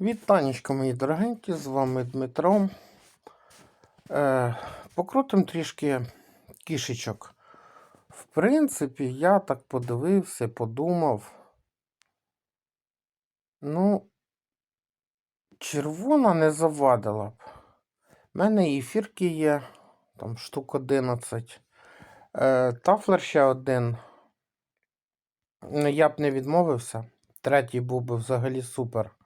Вітанечко, мої дорогенькі, з вами Дмитро. Е, покрутим трішки кішечок. В принципі, я так подивився, подумав. Ну, червона не завадила б. У мене і є, там штук 11. Е, тафлер ще один. Я б не відмовився. Третій був би взагалі супер.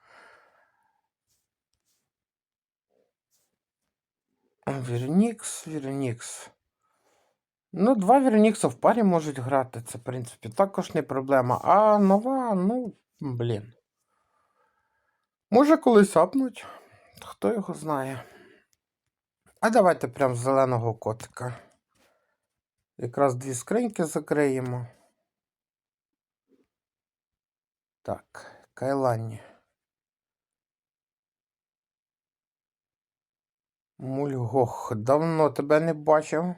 Вірнікс, Вірнікс. Ну, два Вірнікса в парі можуть грати. Це, в принципі, також не проблема. А нова, ну, блін. Може колись апнуть. Хто його знає. А давайте прям зеленого котика. Якраз дві скриньки закриємо. Так, Кайлані. Мульгох, давно тебе не бачив.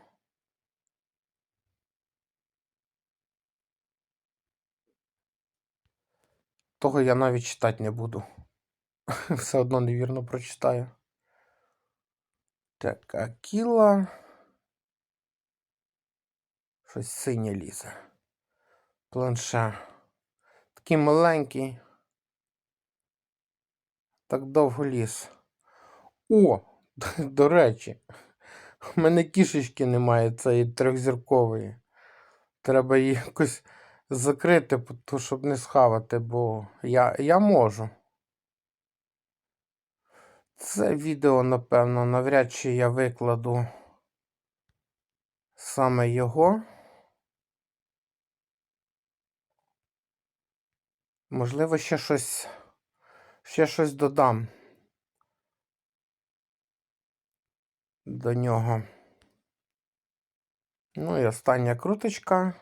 Того я навіть читати не буду. Все одно невірно прочитаю. Так, Акіла. Щось синє лізе. Планше. Такий маленький. Так довго ліз. О! До речі, у мене кішечки немає цієї трьохзіркової. Треба її якось закрити, щоб не схавати, бо я, я можу. Це відео, напевно, навряд чи я викладу саме його. Можливо, ще щось, ще щось додам. До нього. Ну і остання круточка.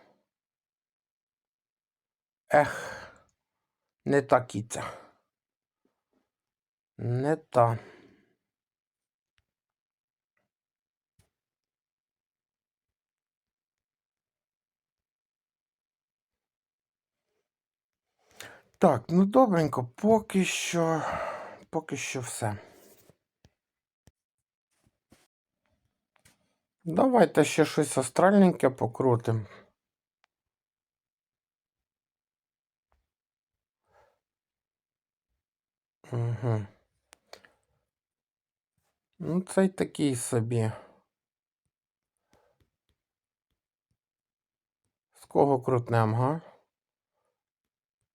Ех, не та кіця. Не та. Так, ну добренько, поки що, поки що все. Давайте ще щось астральненьке покрутим. Угу. Ну, цей такий собі. З кого крутнем, га?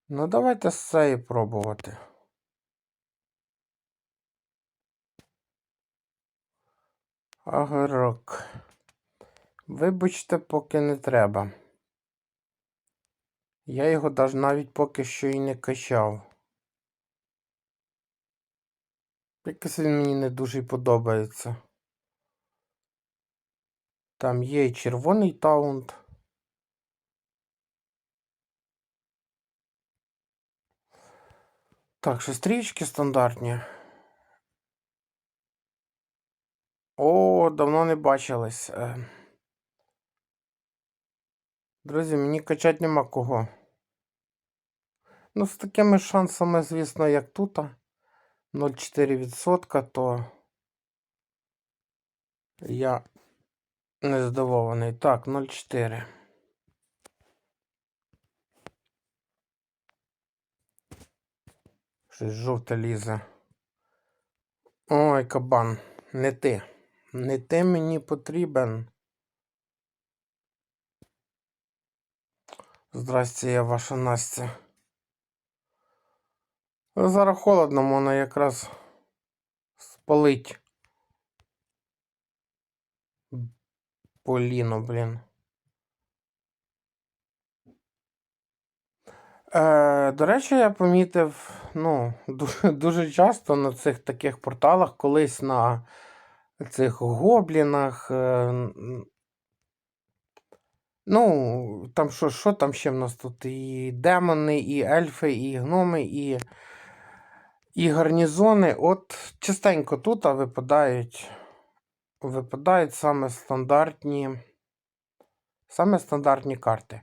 Ну, давайте з цієї пробувати. Агрок. Вибачте, поки не треба. Я його навіть поки що і не качав. Якось він мені не дуже подобається. Там є червоний таунт. Так, шестрічки стандартні. Давно не бачились. Е. Друзі, мені качати нема кого. Ну, з такими шансами, звісно, як тут 0,4%, то я не здивований. Так, 0,4. Щось жовте лізе. Ой, кабан, не ти. Не ти мені потрібен. Здрасте, я ваша Настя. Зараз холодно, можна якраз спалить. Поліно, блін. Е, До речі, я помітив, ну, дуже, дуже часто на цих таких порталах колись на цих гоблінах. Е, Ну, там що що там ще в нас тут? І демони, і ельфи, і гноми, і і гарнізони. От частенько тут випадають випадають саме стандартні саме стандартні карти.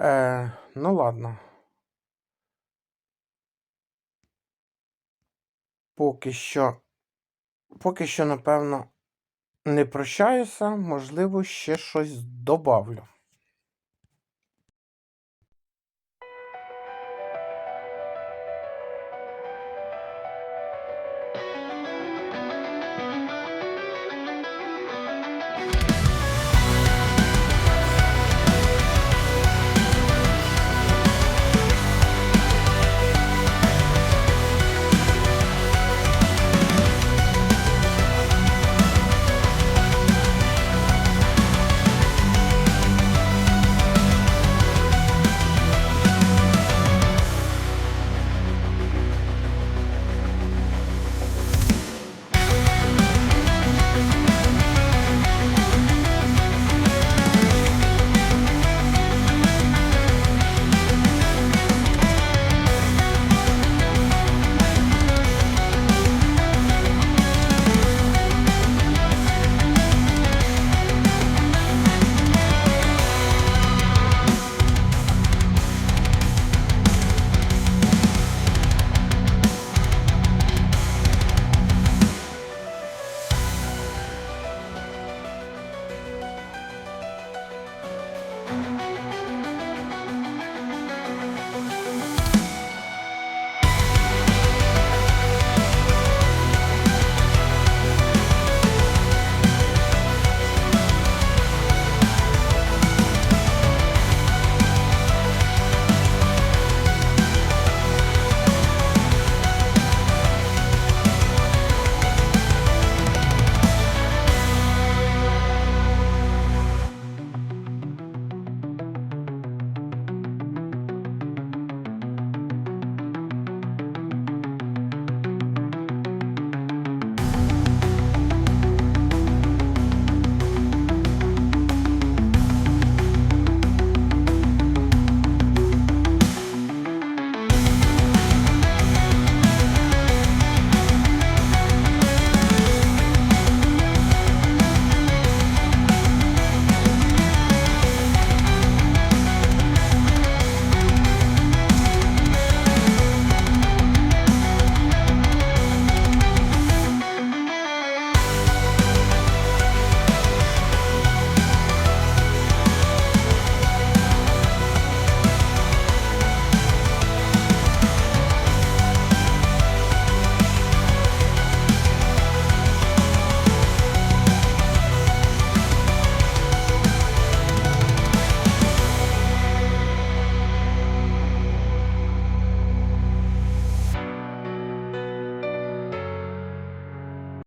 Е, Ну, ладно. Поки що. Поки що, напевно, не прощаюся, можливо, ще щось добавлю.